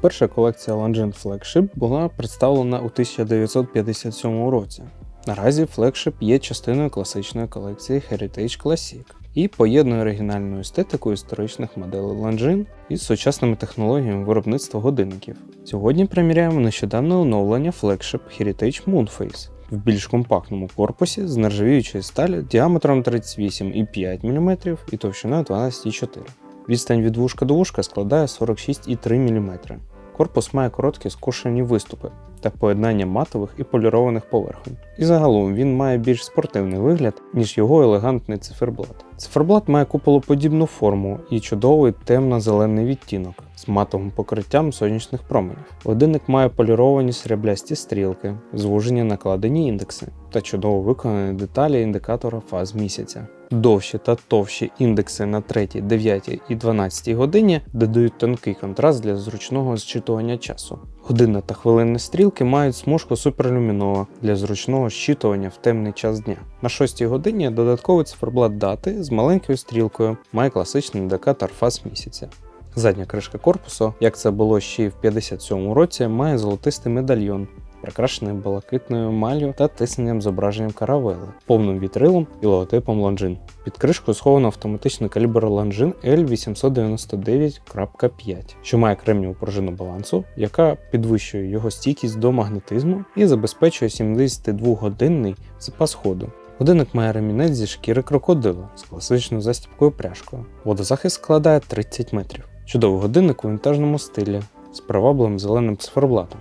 Перша колекція Longines Flagship була представлена у 1957 році. Наразі флагшип є частиною класичної колекції Heritage Classic і поєднує оригінальну естетику історичних моделей Longines із сучасними технологіями виробництва годинників. Сьогодні приміряємо нещодавне оновлення флагшип Heritage Moonface в більш компактному корпусі з нержавіючої сталі діаметром 38,5 мм і товщиною 12,4 Відстань від вушка до вушка складає 46,3 мм. Корпус має короткі скошені виступи та поєднання матових і полірованих поверхонь. І загалом він має більш спортивний вигляд, ніж його елегантний циферблат. Циферблат має куполоподібну форму і чудовий темно-зелений відтінок з матовим покриттям сонячних променів. Годинник має поліровані сріблясті стрілки, звужені накладені індекси та чудово виконані деталі індикатора фаз місяця. Довші та товщі індекси на 3, 9 і 12 годині додають тонкий контраст для зручного зчитування часу. Годинна та хвилинні стрілки мають смужку суперлюмінова для зручного щитування в темний час дня. На 6 годині додатковий циферблат дати з маленькою стрілкою має класичний індикатор фаз місяця. Задня кришка корпусу, як це було ще й в 57 році, має золотистий медальйон, прикрашений блакитною малью та тисненням зображенням каравели, повним вітрилом і логотипом Longines. Під кришкою сховано автоматичний калібр Longines L899.5, що має кремніву пружину балансу, яка підвищує його стійкість до магнетизму і забезпечує 72-годинний запас ходу. Годинник має ремінець зі шкіри крокодила з класичною застібкою пряжкою. Водозахист складає 30 метрів. Чудовий годинник у вінтажному стилі з привабливим зеленим циферблатом.